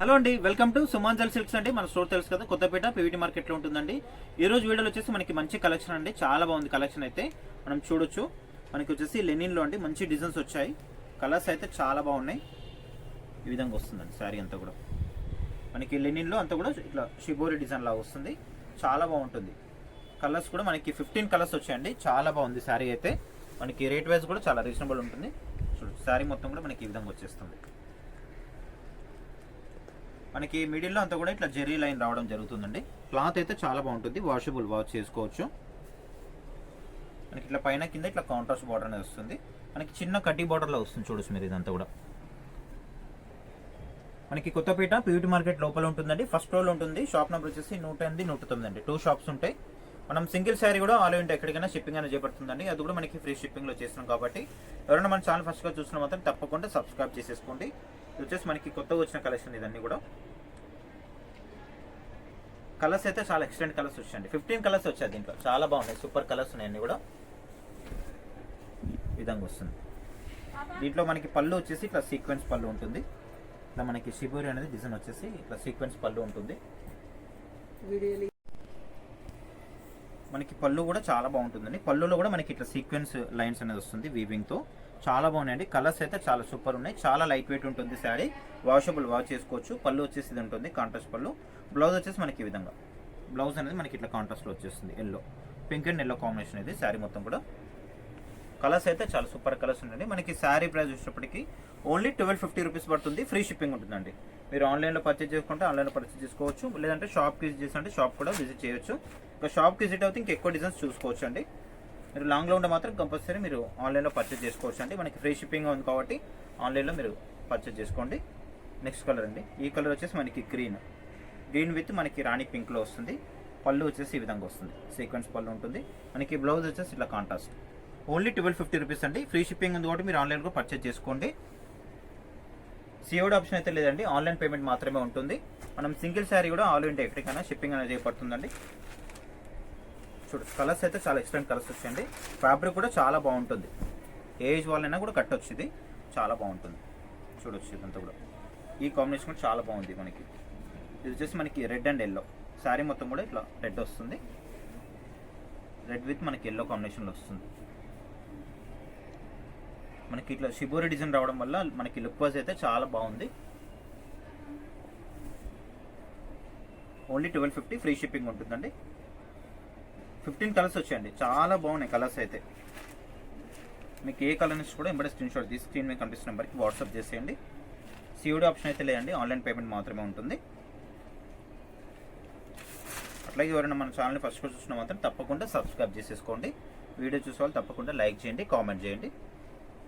Hello అండి welcome to సుమాంజల్ silks అండి. మన స్టోర్ తెలుసు కదా కొత్తపేట పీవీటీ మార్కెట్లో ఉంటుందండి. ఈ రోజు వీడియోలో వచ్చేసి మనకి మంచి కలెక్షన్ అండి. చాలా బాగుంది కలెక్షన్ అయితే. మనం చూడొచ్చు. మనకి వచ్చేసి లెనిన్లో అండి మంచి డిజైన్స్ వచ్చాయి. కలర్స్ అయితే చాలా బాగున్నాయి. ఈ విధంగా వస్తుందండి శారీ అంతా కూడా. మనకి లెనిన్లో అంతా కూడా ఇట్లా షిబోరి డిజైన్ లాగా వస్తుంది. చాలా బాగుంటుంది. కలర్స్ కూడా మనకి ఫిఫ్టీన్ కలర్స్ వచ్చాయండి. చాలా బాగుంది శారీ అయితే. మనకి రేట్ వైజ్ కూడా చాలా రీజనబుల్ ఉంటుంది. చూడండి శారీ మొత్తం కూడా మనకి ఈ విధంగా వచ్చేస్తుంది. మనకి మిడిల్లో అంతా కూడా ఇట్లా జెరీ లైన్ రావడం జరుగుతుందండి. క్లాత్ అయితే చాలా బాగుంటుంది. వాషబుల్ వాష్ చేసుకోవచ్చు. మనకి ఇట్లా పైన కింద ఇట్లా కాంట్రాస్ట్ బార్డర్ అనేది వస్తుంది. మనకి చిన్న కడ్డీ బార్డర్లో వస్తుంది చూడొచ్చు మీరు ఇదంతా కూడా. మనకి కొత్తపేట పీవీటీ మార్కెట్ లోపల ఉంటుందండి. ఫస్ట్ రోల్ ఉంటుంది. షాప్ నెంబర్ వచ్చేసి నూట ఎనిమిది నూట తొమ్మిది అండి టూ షాప్స్ ఉంటాయి. మనం సింగిల్ శారీ కూడా ఆల్ ఇండియా ఎక్కడికైనా షిప్పింగ్ అనేది చేపడుతుందండి. అది కూడా మనకి ఫ్రీ షిప్పింగ్లో చేస్తున్నాం కాబట్టి ఎవరైనా మన ఛానల్ ఫస్ట్గా చూసిన మాత్రం తప్పకుండా సబ్స్క్రైబ్ చేసేసుకోండి. ఇది వచ్చేసి మనకి కొత్తగా వచ్చిన కలెక్షన్ ఇదన్నీ కూడా. కలర్స్ అయితే చాలా ఎక్సలెంట్ కలర్స్ వచ్చాయండి. ఫిఫ్టీన్ కలర్స్ వచ్చాయి దీంట్లో. చాలా బాగున్నాయి. సూపర్ కలర్స్ ఉన్నాయి అన్ని కూడా. విధంగా వస్తుంది. దీంట్లో మనకి పళ్ళు వచ్చేసి ఇట్లా సీక్వెన్స్ పళ్ళు ఉంటుంది. ఇట్లా మనకి షిబూరి అనేది డిజైన్ వచ్చేసి ఇట్లా సీక్వెన్స్ పళ్ళు ఉంటుంది. మనకి పళ్ళు కూడా చాలా బాగుంటుందండి. పళ్ళులో కూడా మనకి ఇట్లా సీక్వెన్స్ లైన్స్ అనేది వస్తుంది వీవింగ్తో చాలా బాగున్నాయండి. కలర్స్ అయితే చాలా సూపర్ ఉన్నాయి. చాలా లైట్ వెయిట్ ఉంటుంది శారీ వాషబుల్ వాష్ చేసుకోవచ్చు. పళ్ళు వచ్చేసి ఇది ఉంటుంది కాంట్రాస్ట్ పళ్ళు. బ్లౌజ్ వచ్చేసి మనకి ఈ విధంగా. బ్లౌజ్ అనేది మనకి ఇట్లా కాంట్రాస్ట్లో వచ్చేస్తుంది yellow pink and yellow combination ఇది శారీ మొత్తం కూడా. కలర్స్ అయితే చాలా సూపర్ కలర్స్ ఉండండి మనకి శారీ ప్రైస్ వచ్చేటప్పటికి ఓన్లీ ట్వెల్వ్ ఫిఫ్టీ రూపీస్ పడుతుంది. ఫ్రీ షిప్పింగ్ ఉంటుందండి. మీరు ఆన్లైన్లో పర్చేజ్ చేసుకుంటే ఆన్లైన్లో పర్చేజ్ చేసుకోవచ్చు. లేదంటే షాప్కి విజిట్ చేస్తుంటే షాప్ కూడా విజిట్ చేయొచ్చు. ఇంకా షాప్కి విజిట్ అవుతే ఇంకా ఎక్కువ డిజైన్స్ చూసుకోవచ్చు అండి మీరు లాంగ్లో ఉంటే మాత్రం కంపల్సరీ మీరు ఆన్లైన్లో పర్చేజ్ చేసుకోవచ్చు. అండి మనకి ఫ్రీ షిప్పింగ్ ఉంది కాబట్టి ఆన్లైన్లో మీరు పర్చేజ్ చేసుకోండి. నెక్స్ట్ కలర్ అండి. ఈ కలర్ వచ్చేసి మనకి గ్రీన్ గ్రీన్ విత్ మనకి రాణి పింక్లో వస్తుంది. పళ్ళు వచ్చేసి ఈ విధంగా వస్తుంది. సీక్వెన్స్ పళ్ళు ఉంటుంది. మనకి బ్లౌజ్ వచ్చేసి ఇట్లా contrast only twelve fifty rupees అండి. ఫ్రీ షిప్పింగ్ ఉంది కాబట్టి మీరు ఆన్లైన్లో పర్చేజ్ చేసుకోండి. సిఓడి ఆప్షన్ అయితే లేదండి. ఆన్లైన్ పేమెంట్ మాత్రమే ఉంటుంది. మనం సింగిల్ శారీ కూడా ఆల్ ఇండియా ఎక్కడికైనా షిప్పింగ్ అనేది చేయబడుతుందండి చూడు కలర్స్ అయితే చాలా ఎక్సలెంట్ కలర్స్ వచ్చాయండి. ఫ్యాబ్రిక్ కూడా చాలా బాగుంటుంది. ఏజ్ వాళ్ళైనా కూడా కట్టొచ్చు ఇది. చాలా బాగుంటుంది. చూడొచ్చు ఇదంతా కూడా. ఈ కాంబినేషన్ కూడా చాలా బాగుంది మనకి. ఇది వచ్చేసి మనకి రెడ్ అండ్ ఎల్లో శారీ మొత్తం కూడా ఇట్లా రెడ్ వస్తుంది. రెడ్ విత్ మనకి ఎల్లో కాంబినేషన్లో వస్తుంది. మనకి ఇట్లా షిబోరి డిజైన్ రావడం వల్ల మనకి లుక్ వాజ్ అయితే చాలా బాగుంది. Only twelve fifty free shipping ఉంటుందండి. ఫిఫ్టీన్ కలర్స్ వచ్చాయండి. చాలా బాగున్నాయి కలర్స్ అయితే. మీకు ఏ కలర్ నుంచి కూడా ఎంబడే స్క్రీన్ షాట్ తీసి స్క్రీన్ మీద కనిపిస్తున్న నెంబర్కి వాట్సాప్ చేసేయండి. సిఓడి ఆప్షన్ అయితే లేదండి. ఆన్లైన్ పేమెంట్ మాత్రమే ఉంటుంది. అట్లాగే ఎవరైనా మన ఛానల్ని ఫస్ట్ చూసిన మాత్రం తప్పకుండా సబ్స్క్రైబ్ చేసేసుకోండి. వీడియో చూసే వాళ్ళు తప్పకుండా లైక్ చేయండి కామెంట్ చేయండి.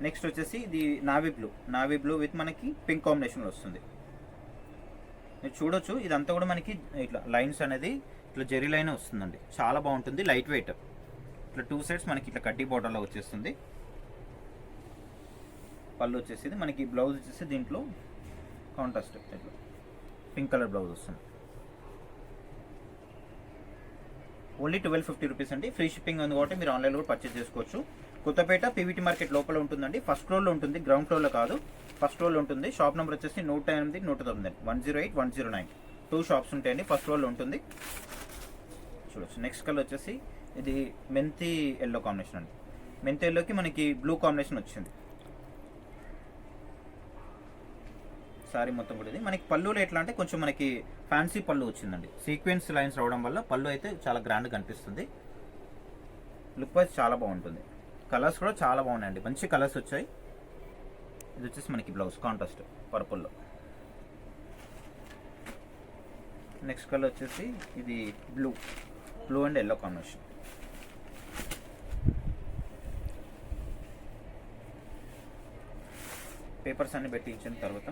నెక్స్ట్ వచ్చేసి ఇది navy blue navy blue with మనకి పింక్ కాంబినేషన్లో వస్తుంది. మీరు చూడొచ్చు. ఇదంతా కూడా మనకి ఇట్లా లైన్స్ అనేది ఇట్లా జెరీ లైన్ వస్తుందండి. చాలా బాగుంటుంది. Light weight. ఇట్లా టూ సైడ్స్ మనకి ఇట్లా కడ్డీ బోర్డర్లో వచ్చేస్తుంది. పళ్ళు వచ్చేసి మనకి బ్లౌజ్ వచ్చేసి దీంట్లో కాంట్రాస్ట్ ఇట్లా పింక్ కలర్ బ్లౌజ్ వస్తుంది. ఓన్లీ ట్వెల్వ్ ఫిఫ్టీ రూపీస్ అండి. ఫ్రీ షిప్పింగ్ ఉంది కాబట్టి మీరు ఆన్లైన్లో కూడా పర్చేస్ చేసుకోవచ్చు. కొత్తపేట పీవీటీ మార్కెట్ లోపల ఉంటుందండి. ఫస్ట్ ఫ్లోర్లో ఉంటుంది. గ్రౌండ్ ఫ్లోర్లో కాదు. ఫస్ట్ రోల్ ఉంటుంది. షాప్ నెంబర్ వచ్చేసి నూట ఎనిమిది నూట తొమ్మిది. One zero eight one zero nine. Two shops ఉంటాయండి. ఫస్ట్ రోల్ ఉంటుంది. చూడొచ్చు. నెక్స్ట్ కలర్ వచ్చేసి ఇది మెంతి ఎల్లో కాంబినేషన్ అండి. మెంతి ఎల్లోకి మనకి బ్లూ కాంబినేషన్ వచ్చింది. సారీ మొత్తం కూడా ఇది. మనకి పళ్ళులో ఎట్లా అంటే కొంచెం మనకి ఫ్యాన్సీ పళ్ళు వచ్చిందండి. సీక్వెన్స్ లైన్స్ రావడం వల్ల పళ్ళు అయితే చాలా గ్రాండ్ కనిపిస్తుంది. లుక్ వైజ్ చాలా బాగుంటుంది. కలర్స్ కూడా చాలా బాగున్నాయండి. మంచి కలర్స్ వచ్చాయి. ఇది వచ్చేసి మనకి బ్లౌజ్ కాంట్రాస్ట్ పర్పుల్లో నెక్స్ట్ కలర్ వచ్చేసి ఇది blue blue and yellow combination papers అన్ని పెట్టి ఇచ్చిన తర్వాత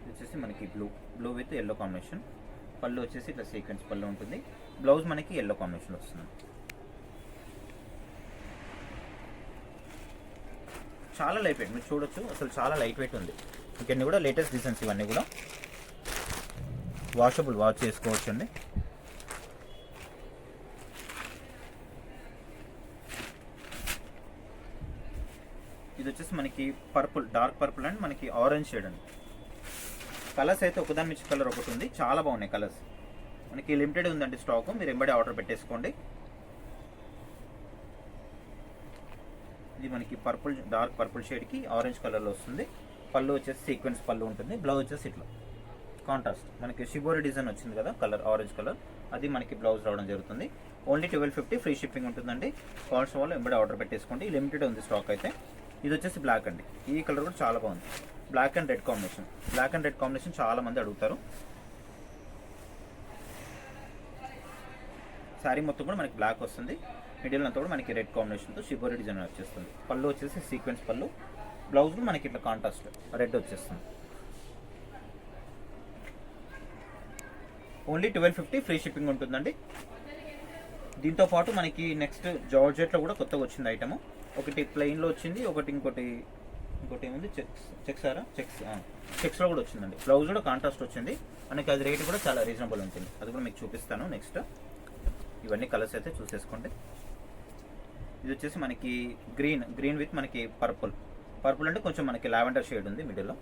ఇది వచ్చేసి మనకి blue blue with yellow combination పళ్ళు వచ్చేసి ఇట్లా సీక్వెన్స్ పళ్ళు ఉంటుంది. బ్లౌజ్ మనకి ఎల్లో కాంబినేషన్ వస్తుంది. చాలా లైట్ వెయిట్ మీరు చూడొచ్చు. అసలు చాలా లైట్ వెయిట్ ఉంది. ఇంకన్నీ కూడా లేటెస్ట్ డిజైన్స్ ఇవన్నీ కూడా. వాషబుల్ వాష్ చేసుకోవచ్చు అండి. ఇది వచ్చేసి మనకి పర్పుల్ డార్క్ పర్పుల్ అండ్ మనకి ఆరెంజ్ షేడ్ అండి. కలర్స్ అయితే ఒకదాని మించి కలర్ ఒకటి ఉంది. చాలా బాగున్నాయి కలర్స్ మనకి లిమిటెడ్ ఉందండి స్టాక్ మీరు ఎంబడే ఆర్డర్ పెట్టేసుకోండి. ఇది మనకి పర్పుల్ డార్క్ పర్పుల్ షేడ్కి ఆరెంజ్ కలర్లో వస్తుంది. పళ్ళు వచ్చేసి సీక్వెన్స్ పళ్ళు ఉంటుంది. బ్లౌజ్ వచ్చేసి ఇట్లా. కాంట్రాస్ట్. మనకి షిబోరి డిజైన్ వచ్చింది కదా కలర్ ఆరెంజ్ కలర్. అది మనకి బ్లౌజ్ రావడం జరుగుతుంది. Only twelve fifty free shipping ఉంటుందండి. కాల్స్ వాళ్ళు ఎంబడే ఆర్డర్ పెట్టేసుకోండి. లిమిటెడ్ ఉంది స్టాక్ అయితే. ఇది వచ్చేసి బ్లాక్ అండి. ఈ కలర్ కూడా చాలా బాగుంది. Black and red combination. Black and red combination చాలా మంది అడుగుతారు. శారీ మొత్తం కూడా మనకి బ్లాక్ వస్తుంది. మిడిల్ అంతా కూడా మనకి రెడ్ కాంబినేషన్తో షిబోరి డిజైన్ వచ్చేస్తుంది. పళ్ళు వచ్చేసి సీక్వెన్స్ పళ్ళు. బ్లౌజ్ మనకి ఇట్లా కాంట్రాస్ట్ రెడ్ వచ్చేస్తుంది. Only twelve fifty free shipping ఉంటుందండి. దీంతో పాటు మనకి నెక్స్ట్ జార్జెట్లో కూడా కొత్తగా వచ్చింది ఐటమ్. ఒకటి ప్లెయిన్లో వచ్చింది ఒకటి ఇంకోటి ఇంకోటి ఏముంది? చెక్స్ చెక్సారా చెక్స్ చెక్స్లో కూడా వచ్చిందండి. బ్లౌజ్ కూడా కాంట్రాస్ట్ వచ్చింది. మనకి అది రేట్ కూడా చాలా రీజనబుల్ ఉంటుంది. అది కూడా మీకు చూపిస్తాను నెక్స్ట్. ఇవన్నీ కలర్స్ అయితే చూసేసుకోండి. ఇది వచ్చేసి మనకి గ్రీన్ గ్రీన్ విత్ మనకి పర్పుల్. పర్పుల్ అంటే కొంచెం మనకి లావెండర్ షేడ్ ఉంది మిడిల్లో.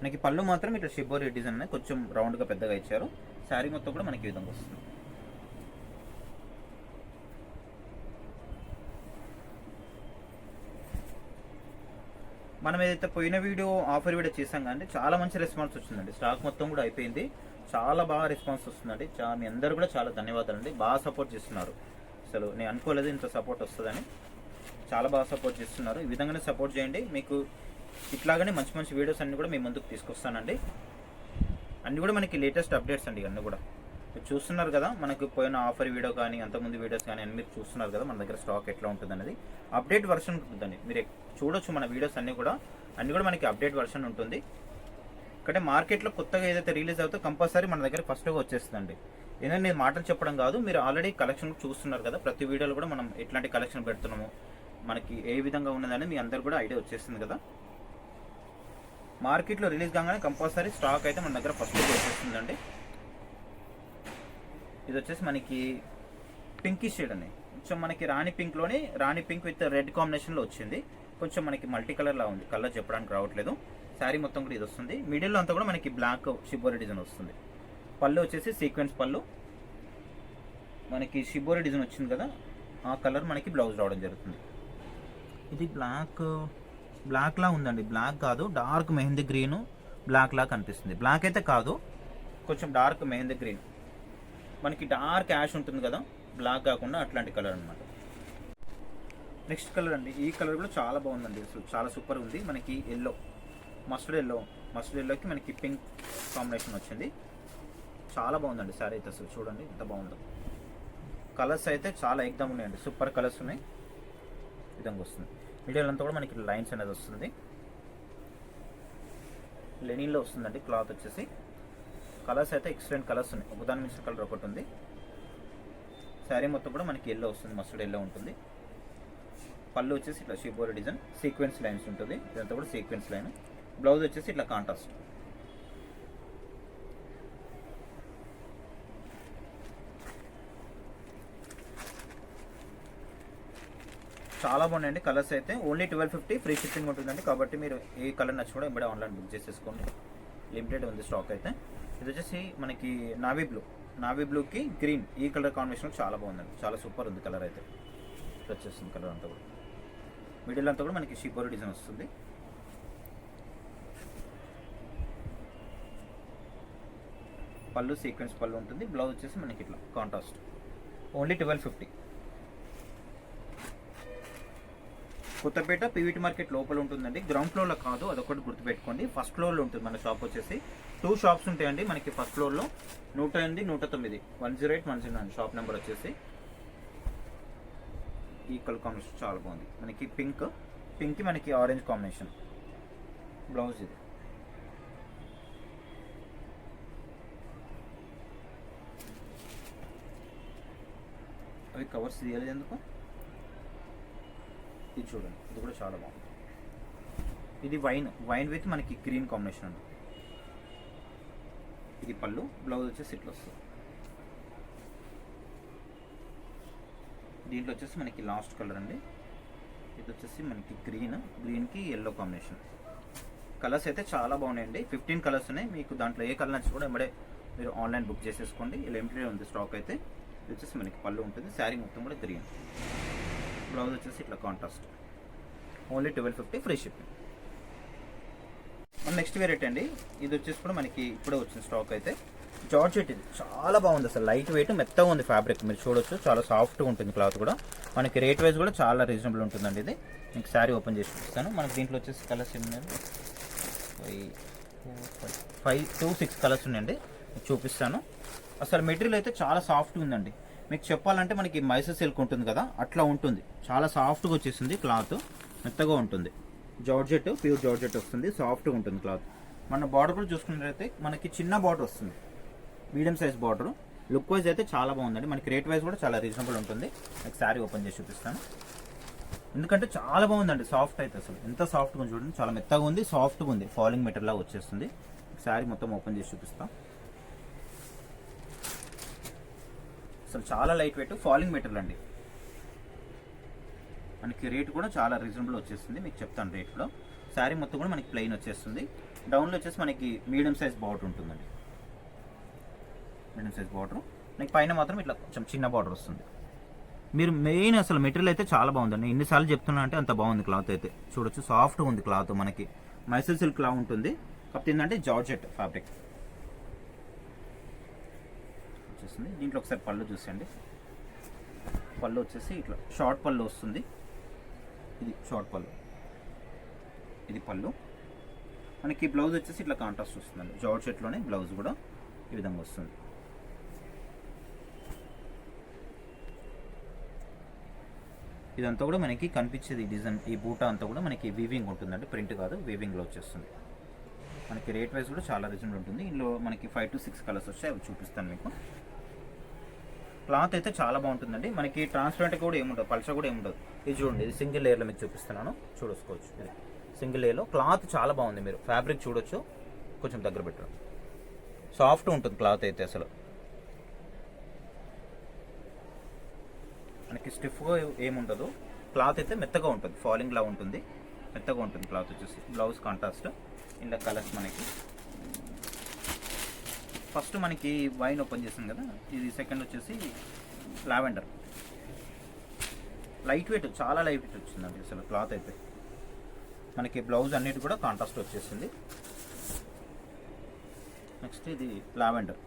మనకి పళ్ళు మాత్రం ఇట్లా షిబోరి డిజైన్ అనేది కొంచెం రౌండ్గా పెద్దగా ఇచ్చారు. శారీ మొత్తం కూడా మనకి ఈ విధంగా వస్తుంది. మనం ఏదైతే పోయిన వీడియో ఆఫర్ వీడియో చేసాం కానీ చాలా మంచి రెస్పాన్స్ వచ్చిందండి. స్టాక్ మొత్తం కూడా అయిపోయింది. చాలా బాగా రెస్పాన్స్ వస్తుందండి. చాలా మీ అందరు కూడా చాలా ధన్యవాదాలు అండి బాగా సపోర్ట్ చేస్తున్నారు. అసలు నేను అనుకోలేదు ఇంత సపోర్ట్ వస్తుందని. చాలా బాగా సపోర్ట్ చేస్తున్నారు. ఈ విధంగానే సపోర్ట్ చేయండి. మీకు ఇట్లాగనే మంచి మంచి వీడియోస్ అన్నీ కూడా మీ ముందుకు తీసుకొస్తానండి. అన్ని కూడా మనకి లేటెస్ట్ అప్డేట్స్ అండి అన్నీ కూడా. మీరు చూస్తున్నారు కదా మనకు పోయిన ఆఫర్ వీడియో కానీ అంతకుముందు వీడియోస్ కానీ మీరు చూస్తున్నారు కదా మన దగ్గర స్టాక్ ఎట్లా ఉంటుంది అనేది అప్డేట్ వర్షన్ ఉంటుందండి. మీరు చూడొచ్చు మన వీడియోస్ అన్నీ కూడా. అన్నీ కూడా మనకి అప్డేట్ వర్షన్ ఉంటుంది. ఇక్కడ మార్కెట్లో కొత్తగా ఏదైతే రిలీజ్ అవుతుందో కంపల్సరీ మన దగ్గర ఫస్ట్గా వచ్చేస్తుందండి. ఏంటంటే నేను మాటలు చెప్పడం కాదు మీరు ఆల్రెడీ కలెక్షన్ చూస్తున్నారు కదా ప్రతి వీడియోలో కూడా మనం ఎట్లాంటి కలెక్షన్ పెడుతున్నాము మనకి ఏ విధంగా ఉన్నదని మీ అందరు కూడా ఐడియా వచ్చేస్తుంది కదా. మార్కెట్లో రిలీజ్ కాగానే కంపల్సరీ స్టాక్ అయితే మన దగ్గర ఫస్ట్ వచ్చేస్తుందండి. ఇది వచ్చేసి మనకి పింకీ షేడ్ అని కొంచెం మనకి రాణి పింక్లోని రాణి పింక్ విత్ రెడ్ కాంబినేషన్లో వచ్చింది. కొంచెం మనకి మల్టీ కలర్లా ఉంది. కలర్ చెప్పడానికి రావట్లేదు. శారీ మొత్తం కూడా ఇది వస్తుంది. మిడిల్లో అంతా కూడా మనకి బ్లాక్ షిబోరి డిజైన్ వస్తుంది. పళ్ళు వచ్చేసి సీక్వెన్స్ పళ్ళు. మనకి షిబోరి డిజైన్ వచ్చింది కదా ఆ కలర్ మనకి బ్లౌజ్ రావడం జరుగుతుంది. ఇది బ్లాక్ బ్లాక్లా ఉందండి. బ్లాక్ కాదు డార్క్ మెహందీ గ్రీన్ బ్లాక్లా కనిపిస్తుంది. బ్లాక్ అయితే కాదు కొంచెం డార్క్ మెహందీ గ్రీన్ మనకి డార్క్ యాష్ ఉంటుంది కదా బ్లాక్ కాకుండా అట్లాంటి కలర్ అనమాట నెక్స్ట్ కలర్ అండి. ఈ కలర్ కూడా చాలా బాగుందండి. అసలు చాలా సూపర్ ఉంది. మనకి ఎల్లో మస్టర్డ్ ఎల్లో మస్టర్డ్ ఎల్లోకి మనకి పింక్ కాంబినేషన్ వచ్చింది. చాలా బాగుందండి సారీ అయితే అసలు చూడండి ఎంత బాగుందో. కలర్స్ అయితే చాలా ఎగ్దమ్ ఉన్నాయండి సూపర్ కలర్స్ ఉన్నాయి. విధంగా వస్తుంది. మిడిల్ అంతా కూడా మనకి లైన్స్ అనేది వస్తుంది. లెనిన్లో వస్తుందండి క్లాత్ వచ్చేసి. కలర్స్ అయితే ఎక్సలెంట్ కలర్స్ ఉన్నాయి. ఒకదాని మించిన కలర్ ఒకటి ఉంది. శారీ మొత్తం కూడా మనకి ఎల్లో వస్తుంది మస్టర్డ్ ఎల్లో ఉంటుంది. పళ్ళు వచ్చేసి ఇట్లా షిబోరి డిజైన్ సీక్వెన్స్ లైన్స్ ఉంటుంది. ఇదంతా కూడా సీక్వెన్స్ లైన్ బ్లౌజ్ వచ్చేసి ఇట్లా కాంట్రాస్ట్ చాలా బాగున్నాయండి కలర్స్ అయితే. Only twelve fifty free shipping ఉంటుందండి. కాబట్టి మీరు ఏ కలర్ నచ్చి కూడా ఇప్పుడే ఆన్లైన్ బుక్ చేసేసుకోండి. లిమిటెడ్ ఉంది స్టాక్ అయితే. ఇది వచ్చేసి మనకి నావీ బ్లూ నావీ బ్లూకి గ్రీన్ ఈ కలర్ కాంబినేషన్ చాలా బాగుందండి. చాలా సూపర్ ఉంది కలర్ అయితే. వచ్చేస్తుంది కలర్ అంతా కూడా. మిడిల్ అంతా కూడా మనకి షిపోర్ డిజైన్ వస్తుంది. పళ్ళు సీక్వెన్స్ పళ్ళు ఉంటుంది. బ్లౌజ్ వచ్చేసి మనకి ఇట్లా contrast only twelve fifty Kottapeta PVT market లోపల ఉంటుందండి. గ్రౌండ్ ఫ్లోర్లో కాదు అదొకటి గుర్తుపెట్టుకోండి. ఫస్ట్ ఫ్లోర్లో ఉంటుంది మన షాప్ వచ్చేసి. టూ షాప్స్ ఉంటాయండి మనకి ఫస్ట్ ఫ్లోర్లో నూట ఎనిమిది నూట తొమ్మిది. One zero eight one zero nine shop number వచ్చేసి. ఈక్వల్ కాంబినేషన్ చాలా బాగుంది. మనకి పింక్ పింక్ మనకి ఆరెంజ్ కాంబినేషన్. బ్లౌజ్ ఇది. అవి కవర్స్ తీయాలి ఎందుకు? ఇది చూడండి ఇది కూడా చాలా బాగుంది. ఇది వైన్ వైన్ విత్ మనకి గ్రీన్ కాంబినేషన్ అండి. ఇది పళ్ళు బ్లౌజ్ వచ్చేసి ఇట్లా వస్తుంది దీంట్లో వచ్చేసి మనకి లాస్ట్ కలర్ అండి. ఇది వచ్చేసి మనకి గ్రీన్ గ్రీన్కి ఎల్లో కాంబినేషన్. కలర్స్ అయితే చాలా బాగున్నాయండి. ఫిఫ్టీన్ కలర్స్ ఉన్నాయి. మీకు దాంట్లో ఏ కలర్ నచ్చి కూడా ఇమ్మడే మీరు ఆన్లైన్ బుక్ చేసేసుకోండి. లిమిటెడ్ ఉంది స్టాక్ అయితే. ఇది వచ్చేసి మనకి పళ్ళు ఉంటుంది. శారీ మొత్తం కూడా గ్రీన్. బ్లౌజ్ వచ్చేసి ఇట్లా contrast only twelve fifty free shipping మన నెక్స్ట్ వెరైటీ అండి. ఇది వచ్చేసి కూడా మనకి ఇప్పుడే వచ్చిన స్టాక్ అయితే. జార్జెట్ ఇది చాలా బాగుంది అసలు. లైట్ వెయిట్ మెత్తగా ఉంది ఫ్యాబ్రిక్ మీరు చూడొచ్చు. చాలా సాఫ్ట్గా ఉంటుంది క్లాత్ కూడా. మనకి రేట్ వైజ్ కూడా చాలా రీజనబుల్ ఉంటుందండి ఇది. మీకు శారీ ఓపెన్ చేసి చూపిస్తాను. మనకి దీంట్లో వచ్చేసి కలర్స్ ఉన్నాయి five five two six colours ఉన్నాయండి. చూపిస్తాను. అసలు మెటీరియల్ అయితే చాలా సాఫ్ట్గా ఉందండి. మీకు చెప్పాలంటే మనకి మైసూర్ సిల్క్ ఉంటుంది కదా అట్లా ఉంటుంది. చాలా సాఫ్ట్గా వచ్చేసింది క్లాత్ మెత్తగా ఉంటుంది. జార్జెట్ ప్యూర్ జార్జెట్ వస్తుంది. సాఫ్ట్గా ఉంటుంది క్లాత్ మన బార్డర్ కూడా చూసుకున్నట్లయితే మనకి చిన్న బార్డర్ వస్తుంది. Medium size border look wise అయితే చాలా బాగుందండి. మనకి రేట్ వైజ్ కూడా చాలా రీజనబుల్ ఉంటుంది. మీకు శారీ ఓపెన్ చేసి చూపిస్తాను. ఎందుకంటే చాలా బాగుందండి. సాఫ్ట్ అయితే అసలు. ఎంత సాఫ్ట్గా చూడండి. చాలా మెత్తగా ఉంది. సాఫ్ట్గా ఉంది. ఫాలింగ్ మెటీరియల్ వచ్చేస్తుంది. శారీ మొత్తం ఓపెన్ చేసి చూపిస్తాం. అసలు చాలా లైట్ వెయిట్ ఫాలింగ్ మెటీరియల్ అండి. మనకి రేట్ కూడా చాలా రీజనబుల్ వచ్చేస్తుంది. మీకు చెప్తాను రేట్లో శారీ మొత్తం కూడా మనకి ప్లెయిన్ వచ్చేస్తుంది. డౌన్లో వచ్చేసి మనకి మీడియం సైజ్ బార్డర్ ఉంటుందండి. మీడియం సైజ్ బార్డర్ మీకు పైన మాత్రం ఇట్లా కొంచెం చిన్న బార్డర్ వస్తుంది. మీరు మెయిన్ అసలు మెటీరియల్ అయితే చాలా బాగుందండి. ఎన్నిసార్లు చెప్తున్నా అంటే అంత బాగుంది క్లాత్ అయితే. చూడొచ్చు సాఫ్ట్ ఉంది క్లాత్ మనకి. మైసూర్ సిల్క్ లా ఉంటుంది. కాకపోతే ఏంటంటే జార్జెట్ ఫ్యాబ్రిక్ వచ్చేస్తుంది దీంట్లో ఒకసారి పళ్ళు చూసండి పళ్ళు వచ్చేసి ఇట్లా షార్ట్ పళ్ళు వస్తుంది. ఇది షార్ట్ పళ్ళు. ఇది పళ్ళు. మనకి బ్లౌజ్ వచ్చేసి ఇట్లా కాంట్రాస్ట్ వస్తుందండి. జార్జెట్లోనే బ్లౌజ్ కూడా ఈ విధంగా వస్తుంది. ఇదంతా కూడా మనకి కనిపించేది డిజైన్ ఈ బూటా అంతా కూడా మనకి వీవింగ్ ఉంటుందండి. ప్రింట్ కాదు వీవింగ్లో వచ్చేస్తుంది. మనకి రేట్ వైజ్ కూడా చాలా రీజనబుల్ ఉంటుంది. ఇందులో మనకి ఫైవ్ టు సిక్స్ కలర్స్ వచ్చాయి. అవి చూపిస్తాను మీకు. క్లాత్ అయితే చాలా బాగుంటుందండి. మనకి ట్రాన్స్పరెంట్ కూడా ఏముండదు పల్చ కూడా ఏముండదు. ఇది చూడండి ఇది సింగిల్ లేయర్లో మీకు చూపిస్తున్నాను. చూడొచ్చుకోవచ్చు. ఇది సింగిల్ లేయర్లో క్లాత్ చాలా బాగుంది మీరు. ఫ్యాబ్రిక్ చూడొచ్చు. కొంచెం దగ్గర పెట్టరు సాఫ్ట్ ఉంటుంది క్లాత్ అయితే అసలు. మనకి స్టిఫ్గా ఏముండదు. క్లాత్ అయితే మెత్తగా ఉంటుంది. ఫాలింగ్లా ఉంటుంది. మెత్తగా ఉంటుంది క్లాత్ వచ్చేసి. బ్లౌజ్ కాంట్రాస్ట్ ఇలా కలర్స్ మనకి. ఫస్ట్ మనకి వైన్ ఓపెన్ చేసాం కదా ఇది సెకండ్ వచ్చేసి లావెండర్. లైట్ వెయిట్ చాలా లైట్ వెయిట్ వచ్చిందండి అసలు క్లాత్ అయితే. మనకి బ్లౌజ్ అన్నిటి కూడా కాంట్రాస్ట్ వచ్చేసింది. నెక్స్ట్ ఇది లావెండర్.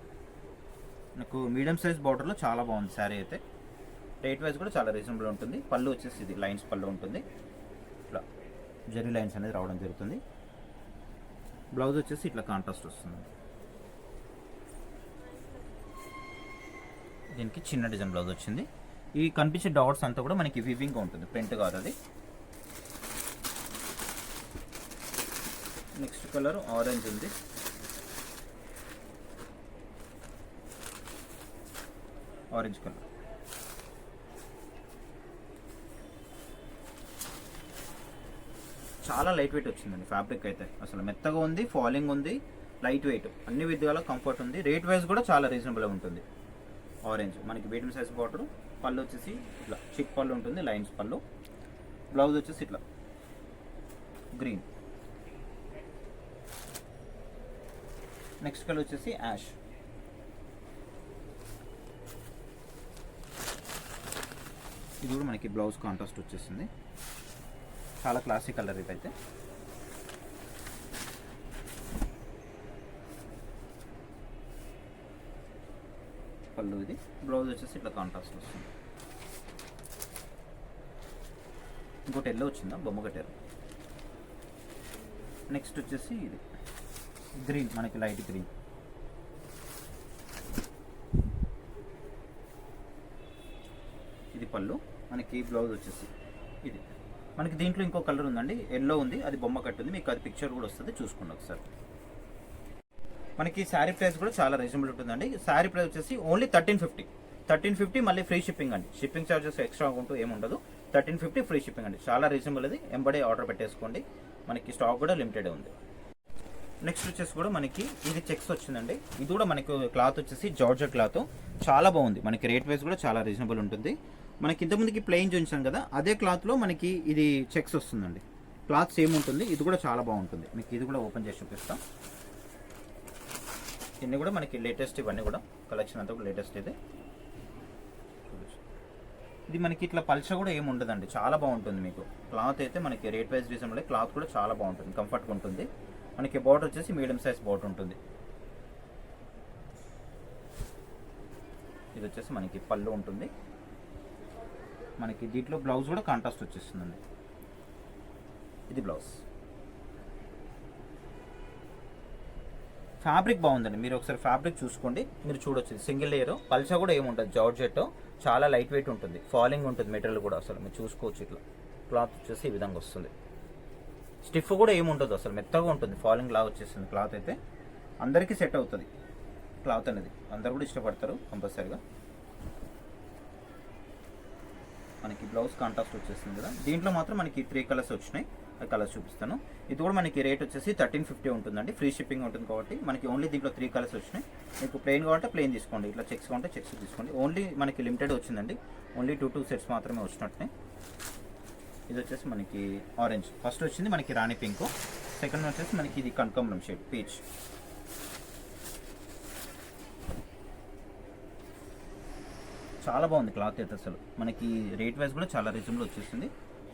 నాకు మీడియం సైజ్ బార్డర్లో చాలా బాగుంది శారీ అయితే. రేట్ వైజ్ కూడా చాలా రీజనబుల్ ఉంటుంది. పళ్ళు వచ్చేసి ఇది లైన్స్ పళ్ళు ఉంటుంది. ఇట్లా జరీ లైన్స్ అనేది రావడం జరుగుతుంది. బ్లౌజ్ వచ్చేసి ఇట్లా కాంట్రాస్ట్ వస్తుంది. దీనికి చిన్న డిజైన్ బ్లౌజ్ వచ్చింది. ఈ కనిపించే డాట్స్ అంతా కూడా మనకి వివింగ్గా ఉంటుంది. ప్రింట్ కాదు అది. నెక్స్ట్ కలర్ ఆరెంజ్ ఉంది. ఆరెంజ్ కలర్ చాలా లైట్ వెయిట్ వచ్చిందండి ఫ్యాబ్రిక్ అయితే. అసలు మెత్తగా ఉంది ఫాలింగ్ ఉంది లైట్ వెయిట్ అన్ని విధాల కంఫర్ట్ ఉంది. రేట్ వైజ్ కూడా చాలా రీజనబుల్గా ఉంటుంది. ఆరెంజ్ మనకి మీడియం సైజ్ బార్డర్ పళ్ళు వచ్చేసి ఇట్లా. చిక్ పళ్ళు ఉంటుంది లైన్స్ పళ్ళు. బ్లౌజ్ వచ్చేసి ఇట్లా. గ్రీన్ నెక్స్ట్ కలర్ వచ్చేసి యాష్ ఇది కూడా మనకి బ్లౌజ్ కాంట్రాస్ట్ వచ్చేసింది. చాలా క్లాసిక్ కలర్ ఇదైతే. పళ్ళు ఇది. బ్లౌజ్ వచ్చేసి ఇట్లా కాంట్రాస్ట్ వస్తుంది. ఇంకోటి ఎల్లో వచ్చిందా? బొమ్మ కట్టారు. నెక్స్ట్ వచ్చేసి ఇది. గ్రీన్ మనకి లైట్ గ్రీన్ ఇది పళ్ళు. మనకి బ్లౌజ్ వచ్చేసి ఇది. మనకి దీంట్లో ఇంకో కలర్ ఉందండి. ఎల్లో ఉంది. అది బొమ్మ కట్టుంది. మీకు అది పిక్చర్ కూడా వస్తుంది. చూసుకోండి ఒకసారి. మనకి శారీ ప్రైస్ కూడా చాలా రీజనబుల్ ఉంటుందండి. శారీ ప్రైస్ వచ్చేసి only thirteen fifty thirteen fifty మళ్ళీ ఫ్రీ షిప్పింగ్ అండి. షిప్పింగ్ ఛార్జెస్ ఎక్స్ట్రా ఉంటూ ఏముండదు థర్టీన్ ఫిఫ్టీ ఫ్రీ షిప్పింగ్ అండి. చాలా రీజనబుల్ అది ఎంబడే ఆర్డర్ పెట్టేసుకోండి. మనకి స్టాక్ కూడా లిమిటెడ్ ఉంది. నెక్స్ట్ వచ్చేసి కూడా మనకి ఇది చెక్స్ వచ్చిందండి. ఇది కూడా మనకి క్లాత్ వచ్చేసి జార్జెట్ క్లాత్ చాలా బాగుంది. మనకి రేట్ వైజ్ కూడా చాలా రీజనబుల్ ఉంటుంది. మనకి ఇంతకుముందుకి ప్లెయిన్ చూపించాం కదా అదే క్లాత్లో మనకి ఇది చెక్స్ వస్తుందండి. క్లాత్ సేమ్ ఉంటుంది. ఇది కూడా చాలా బాగుంటుంది. మీకు ఇది కూడా ఓపెన్ చేసి చూపిస్తాం. ఇన్ని కూడా మనకి లేటెస్ట్ ఇవన్నీ కూడా కలెక్షన్ అంతా కూడా లేటెస్ట్ ఇది. ఇది మనకి ఇట్లా పల్చ కూడా ఏమి ఉండదండి చాలా బాగుంటుంది మీకు. క్లాత్ అయితే మనకి రేట్ వైజ్ రీజన్లో క్లాత్ కూడా చాలా బాగుంటుంది కంఫర్ట్గా ఉంటుంది. మనకి బోర్డర్ వచ్చేసి మీడియం సైజ్ బోర్డర్ ఉంటుంది. ఇది వచ్చేసి మనకి పళ్ళు ఉంటుంది. మనకి దీంట్లో బ్లౌజ్ కూడా కాంట్రాస్ట్ వచ్చేస్తుందండి. ఇది బ్లౌజ్ ఫ్యాబ్రిక్ బాగుందండి. మీరు ఒకసారి ఫ్యాబ్రిక్ చూసుకోండి. మీరు చూడొచ్చు. Single layer. పల్చా కూడా ఏముంటుంది జార్జెట్. చాలా లైట్ వెయిట్ ఉంటుంది. ఫాలింగ్ ఉంటుంది మెటీరియల్ కూడా అసలు. మీరు చూసుకోవచ్చు ఇట్లా. క్లాత్ వచ్చేసి ఈ విధంగా వస్తుంది. స్టిఫ్ కూడా ఏముంటుంది అసలు. మెత్తగా ఉంటుంది. ఫాలింగ్ లాగా వచ్చేస్తుంది క్లాత్ అయితే. అందరికీ సెట్ అవుతుంది క్లాత్ అనేది. అందరు కూడా ఇష్టపడతారు కంపల్సరీగా. మనకి బ్లౌజ్ కాంట్రాస్ట్ వచ్చేసింది కదా. దీంట్లో మాత్రం మనకి త్రీ కలర్స్ వచ్చినాయి. ఆ కలర్స్ చూపిస్తాను. ఇది కూడా మనకి రేట్ వచ్చేసి థర్టీన్ ఫిఫ్టీ ఉంటుందండి. ఫ్రీ షిప్పింగ్ ఉంటుంది కాబట్టి మనకి ఓన్లీ దీంట్లో త్రీ కలర్స్ వచ్చినాయి. మీకు ప్లెయిన్ కావాలంటే ప్లెయిన్ తీసుకోండి. ఇట్లా చెక్స్ కావాలంటే చెక్స్ తీసుకోండి. ఓన్లీ మనకి లిమిటెడ్ వచ్చిందండి. ఓన్లీ టూ టూ సెట్స్ మాత్రమే వచ్చినట్టునే ఇది వచ్చేసి మనకి ఆరెంజ్ ఫస్ట్ వచ్చింది మనకి రాణి పింక్ సెకండ్ వచ్చేసి మనకి ఇది కనకాంబరం షేడ్ పీచ్ చాలా బాగుంది క్లాత్ అయితే అసలు. మనకి రేట్ వైజ్ కూడా చాలా రీజనబుల్ వచ్చేసింది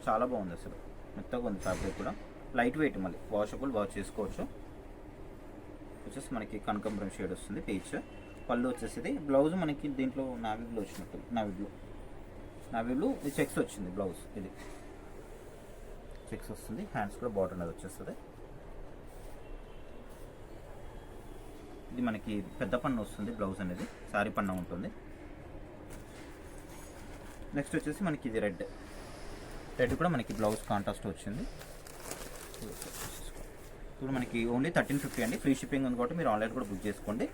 చాలా బాగుంది అసలు. మెత్తగా ఉంది ఫ్యాబ్రిక్ కూడా. లైట్ వెయిట్ మళ్ళీ. వాషబుల్ వాష్ చేసుకోవచ్చు. వచ్చేసి మనకి కనకంబరం షేడ్ వస్తుంది పీచ్ పళ్ళు వచ్చేసి బ్లౌజ్ మనకి దీంట్లో నావీ వచ్చినట్టు. నావీ బ్లూ ఇది చెక్స్ వచ్చింది బ్లౌజ్ ఇది. చెక్స్ వస్తుంది. హ్యాండ్స్ కూడా బార్డర్ అనేది వచ్చేస్తుంది. ఇది మనకి పెద్ద పన్ను వస్తుంది బ్లౌజ్ అనేది. సారీ పన్ను ఉంటుంది. నెక్స్ట్ వచ్చేసి మనకి ఇది రెడ్ రెడ్ కూడా మనకి బ్లౌజ్ కాంట్రాస్ట్ వచ్చింది. ఇప్పుడు మనకి ఓన్లీ థర్టీన్ ఫిఫ్టీ అండి. ఫ్రీ షిప్పింగ్ ఉంది కాబట్టి మీరు ఆన్లైన్ కూడా బుక్ చేసుకోండి.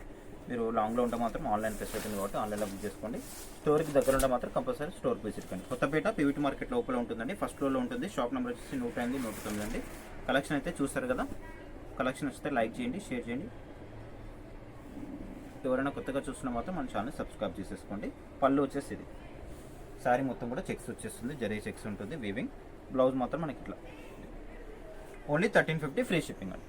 మీరు లాంగ్లో ఉంటే మాత్రం ఆన్లైన్ ఫెసిలిటీ ఉంది కాబట్టి ఆన్లైన్లో బుక్ చేసుకోండి. స్టోర్కి దగ్గర ఉంటే మాత్రం కంపల్సరీ స్టోర్కి విజిట్ కండి. కొత్తపేట పీవీటీ మార్కెట్ లోపల ఉంటుందండి. ఫస్ట్ ఫ్లోర్లో ఉంటుంది. షాప్ నెంబర్ వచ్చేసి నూట ఎనిమిది నూట తొమ్మిది అండి. కలెక్షన్ అయితే చూస్తారు కదా. కలెక్షన్ వస్తే లైక్ చేయండి షేర్ చేయండి. ఎవరైనా కొత్తగా చూస్తున్నా మాత్రం మన ఛానల్ సబ్స్క్రైబ్ చేసేసుకోండి. పళ్ళు వచ్చేసి ఇది. శారీ మొత్తం కూడా చెక్స్ వచ్చేస్తుంది జరీ చెక్స్ ఉంటుంది వీవింగ్ బ్లౌజ్ మాత్రం మనకి ఇట్లా. Only thirteen fifty free shipping అండి